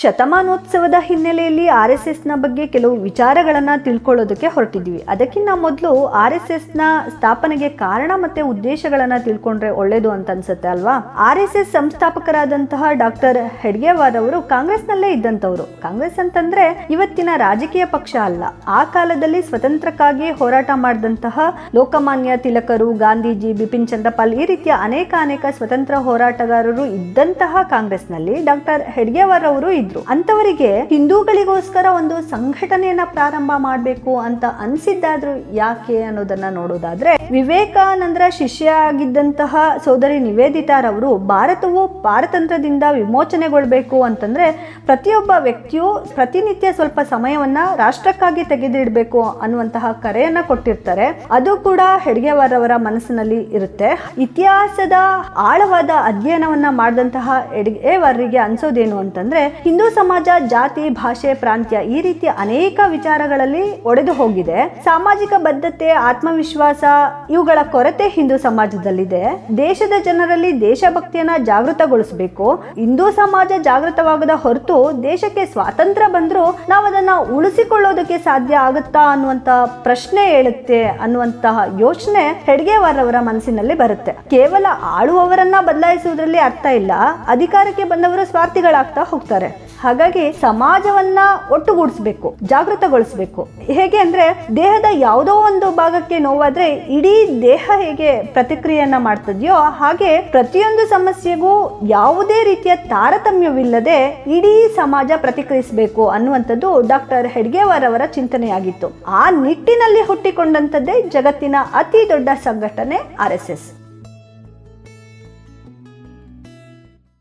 ಶತಮಾನೋತ್ಸವದ ಹಿನ್ನೆಲೆಯಲ್ಲಿ R S ಎಸ್ನ ಬಗ್ಗೆ ಕೆಲವು ವಿಚಾರಗಳನ್ನು ತಿಳ್ಕೊಳ್ಳೋದಕ್ಕೆ ಹೊರಟಿದ್ವಿ ಅದಕ್ಕಿಂತ ಮೊದಲು ಆರ್ ಎಸ್ ಎಸ್ನ ಸ್ಥಾಪನೆಗೆ ಕಾರಣ ಮತ್ತೆ ಉದ್ದೇಶಗಳನ್ನು ತಿಳ್ಕೊಂಡ್ರೆ ಒಳ್ಳೇದು ಅಂತ ಅನ್ಸುತ್ತೆ ಅಲ್ವಾ? ಆರ್ ಎಸ್ ಎಸ್ ಸಂಸ್ಥಾಪಕರಾದಂತಹ ಡಾಕ್ಟರ್ ಹೆಡ್ಗೇವಾರ್ ಅವರು ಕಾಂಗ್ರೆಸ್ನಲ್ಲೇ ಇದ್ದಂಥವರು. ಕಾಂಗ್ರೆಸ್ ಅಂತಂದ್ರೆ ಇವತ್ತಿನ ರಾಜಕೀಯ ಪಕ್ಷ ಅಲ್ಲ. ಆ ಕಾಲದಲ್ಲಿ ಸ್ವತಂತ್ರಕ್ಕಾಗಿ ಹೋರಾಟ ಮಾಡಿದಂತಹ ಲೋಕಮಾನ್ಯ ತಿಲಕರು, ಗಾಂಧೀಜಿ, ಬಿಪಿನ್ ಚಂದ್ರಪಾಲ್ ಈ ರೀತಿಯ ಅನೇಕ ಅನೇಕ ಸ್ವತಂತ್ರ ಹೋರಾಟಗಾರರು ಇದ್ದಂತಹ ಕಾಂಗ್ರೆಸ್ನಲ್ಲಿ ಡಾಕ್ಟರ್ ಹೆಡ್ಗೇವಾರ್ ಅವರು ಇದ್ರು ಅಂತವರಿಗೆ ಹಿಂದೂಗಳಿಗೋಸ್ಕರ ಒಂದು ಸಂಘಟನೆಯನ್ನ ಪ್ರಾರಂಭ ಮಾಡಬೇಕು ಅಂತ ಅನ್ಸಿದ್ದಾದ್ರೂ ಯಾಕೆ ಅನ್ನೋದನ್ನ ನೋಡೋದಾದ್ರೆ, ವಿವೇಕಾನಂದರ ಶಿಷ್ಯ ಆಗಿದ್ದಂತಹ ಸೋದರಿ ನಿವೇದಿತಾರವರು ಭಾರತವು ಪಾರತಂತ್ರದಿಂದ ವಿಮೋಚನೆಗೊಳ್ಬೇಕು ಅಂತಂದ್ರೆ ಪ್ರತಿಯೊಬ್ಬ ವ್ಯಕ್ತಿಯು ಪ್ರತಿನಿತ್ಯ ಸ್ವಲ್ಪ ಸಮಯವನ್ನ ರಾಷ್ಟ್ರಕ್ಕಾಗಿ ತೆಗೆದಿಡಬೇಕು ಅನ್ನುವಂತಹ ಕರೆಯನ್ನ ಕೊಟ್ಟಿರ್ತಾರೆ. ಅದು ಕೂಡ ಹೆಡ್ಗೆವಾರವರ ಮನಸ್ಸಿನಲ್ಲಿ ಇರುತ್ತೆ. ಇತಿಹಾಸದ ಆಳವಾದ ಅಧ್ಯಯನವನ್ನ ಮಾಡಿದಂತಹ ಹೆಡ್ಗೆವಾರರಿಗೆ ಅನ್ಸೋದೇನು ಅಂತಂದ್ರೆ ಸಮಾಜ, ಜಾತಿ, ಭಾಷೆ, ಪ್ರಾಂತ್ಯ ಈ ರೀತಿಯ ಅನೇಕ ವಿಚಾರಗಳಲ್ಲಿ ಒಡೆದು ಹೋಗಿದೆ. ಸಾಮಾಜಿಕ ಬದ್ಧತೆ, ಆತ್ಮವಿಶ್ವಾಸ ಇವುಗಳ ಕೊರತೆ ಹಿಂದೂ ಸಮಾಜದಲ್ಲಿದೆ. ದೇಶದ ಜನರಲ್ಲಿ ದೇಶಭಕ್ತಿಯನ್ನ ಜಾಗೃತಗೊಳಿಸಬೇಕು. ಹಿಂದೂ ಸಮಾಜ ಜಾಗೃತವಾಗದ ಹೊರತು ದೇಶಕ್ಕೆ ಸ್ವಾತಂತ್ರ್ಯ ಬಂದರೂ ನಾವು ಅದನ್ನ ಉಳಿಸಿಕೊಳ್ಳೋದಕ್ಕೆ ಸಾಧ್ಯ ಆಗುತ್ತಾ ಅನ್ನುವಂತ ಪ್ರಶ್ನೆ ಹೇಳುತ್ತೆ ಅನ್ನುವಂತಹ ಯೋಚನೆ ಹೆಡ್ಗೆವಾರವರ ಮನಸ್ಸಿನಲ್ಲಿ ಬರುತ್ತೆ. ಕೇವಲ ಆಳುವವರನ್ನ ಬದಲಾಯಿಸುವುದರಲ್ಲಿ ಅರ್ಥ ಇಲ್ಲ. ಅಧಿಕಾರಕ್ಕೆ ಬಂದವರು ಸ್ವಾರ್ಥಿಗಳಾಗ್ತಾ ಹೋಗ್ತಾರೆ. ಹಾಗಾಗಿ ಸಮಾಜವನ್ನ ಒಟ್ಟುಗೂಡಿಸ್ಬೇಕು, ಜಾಗೃತಗೊಳಿಸ್ಬೇಕು. ಹೇಗೆ ಅಂದ್ರೆ ದೇಹದ ಯಾವುದೋ ಒಂದು ಭಾಗಕ್ಕೆ ನೋವಾದ್ರೆ ಇಡೀ ದೇಹ ಹೇಗೆ ಪ್ರತಿಕ್ರಿಯೆಯನ್ನ ಮಾಡ್ತದೆಯೋ ಹಾಗೆ ಪ್ರತಿಯೊಂದು ಸಮಸ್ಯೆಗೂ ಯಾವುದೇ ರೀತಿಯ ತಾರತಮ್ಯವಿಲ್ಲದೆ ಇಡೀ ಸಮಾಜ ಪ್ರತಿಕ್ರಿಯಿಸಬೇಕು ಅನ್ನುವಂಥದ್ದು ಡಾಕ್ಟರ್ ಹೆಡ್ಗೇವಾರ್ ಅವರ ಚಿಂತನೆಯಾಗಿತ್ತು. ಆ ನಿಟ್ಟಿನಲ್ಲಿ ಹುಟ್ಟಿಕೊಂಡಂಥದ್ದೇ ಜಗತ್ತಿನ ಅತಿ ದೊಡ್ಡ ಸಂಘಟನೆ ಆರ್ ಎಸ್ ಎಸ್.